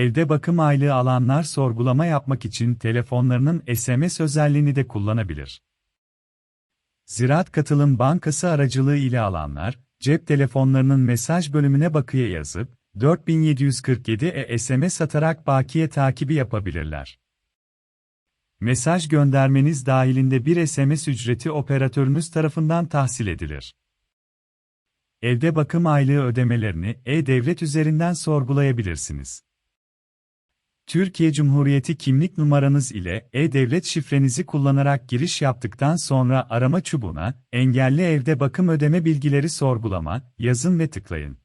Evde bakım aylığı alanlar sorgulama yapmak için telefonlarının SMS özelliğini de kullanabilir. Ziraat Katılım Bankası aracılığı ile alanlar, cep telefonlarının mesaj bölümüne bakıya yazıp, 4747 e SMS atarak bakiye takibi yapabilirler. Mesaj göndermeniz dahilinde bir SMS ücreti operatörünüz tarafından tahsil edilir. Evde bakım aylığı ödemelerini e-devlet üzerinden sorgulayabilirsiniz. Türkiye Cumhuriyeti kimlik numaranız ile e-devlet şifrenizi kullanarak giriş yaptıktan sonra arama çubuğuna engelli evde bakım ödeme bilgileri sorgulama yazın ve tıklayın.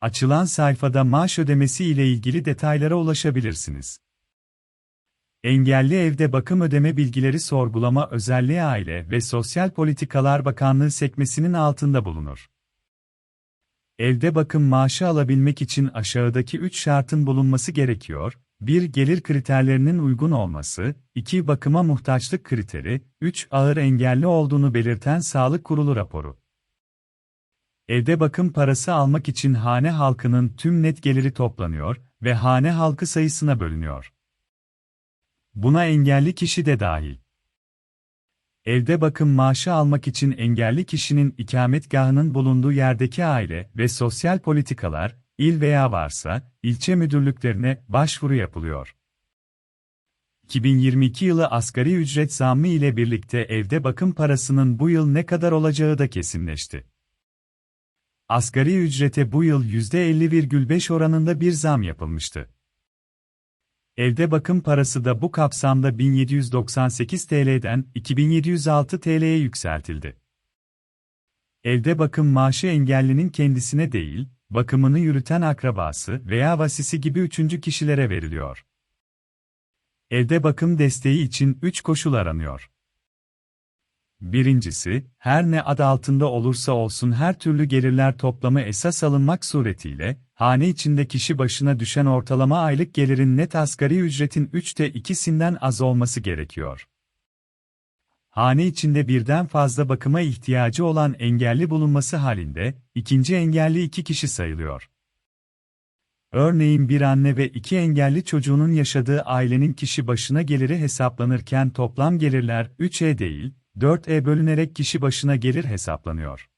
Açılan sayfada maaş ödemesi ile ilgili detaylara ulaşabilirsiniz. Engelli evde bakım ödeme bilgileri sorgulama özelliği Aile ve Sosyal Politikalar Bakanlığı sekmesinin altında bulunur. Evde bakım maaşı alabilmek için aşağıdaki 3 şartın bulunması gerekiyor. 1. Gelir kriterlerinin uygun olması, 2. Bakıma muhtaçlık kriteri, 3. Ağır engelli olduğunu belirten sağlık kurulu raporu. Evde bakım parası almak için hane halkının tüm net geliri toplanıyor ve hane halkı sayısına bölünüyor. Buna engelli kişi de dahil. Evde bakım maaşı almak için engelli kişinin ikametgahının bulunduğu yerdeki aile ve sosyal politikalar, il veya varsa, ilçe müdürlüklerine başvuru yapılıyor. 2022 yılı asgari ücret zammı ile birlikte evde bakım parasının bu yıl ne kadar olacağı da kesinleşti. Asgari ücrete bu yıl %50,5 oranında bir zam yapılmıştı. Evde bakım parası da bu kapsamda 1798 TL'den 2706 TL'ye yükseltildi. Evde bakım maaşı engellinin kendisine değil, bakımını yürüten akrabası veya vasisi gibi üçüncü kişilere veriliyor. Evde bakım desteği için 3 koşul aranıyor. Birincisi, her ne ad altında olursa olsun her türlü gelirler toplamı esas alınmak suretiyle, hane içinde kişi başına düşen ortalama aylık gelirin net asgari ücretin 3'te 2'sinden az olması gerekiyor. Hane içinde birden fazla bakıma ihtiyacı olan engelli bulunması halinde, ikinci engelli iki kişi sayılıyor. Örneğin bir anne ve iki engelli çocuğunun yaşadığı ailenin kişi başına geliri hesaplanırken toplam gelirler 3E değil, 4E bölünerek kişi başına gelir hesaplanıyor.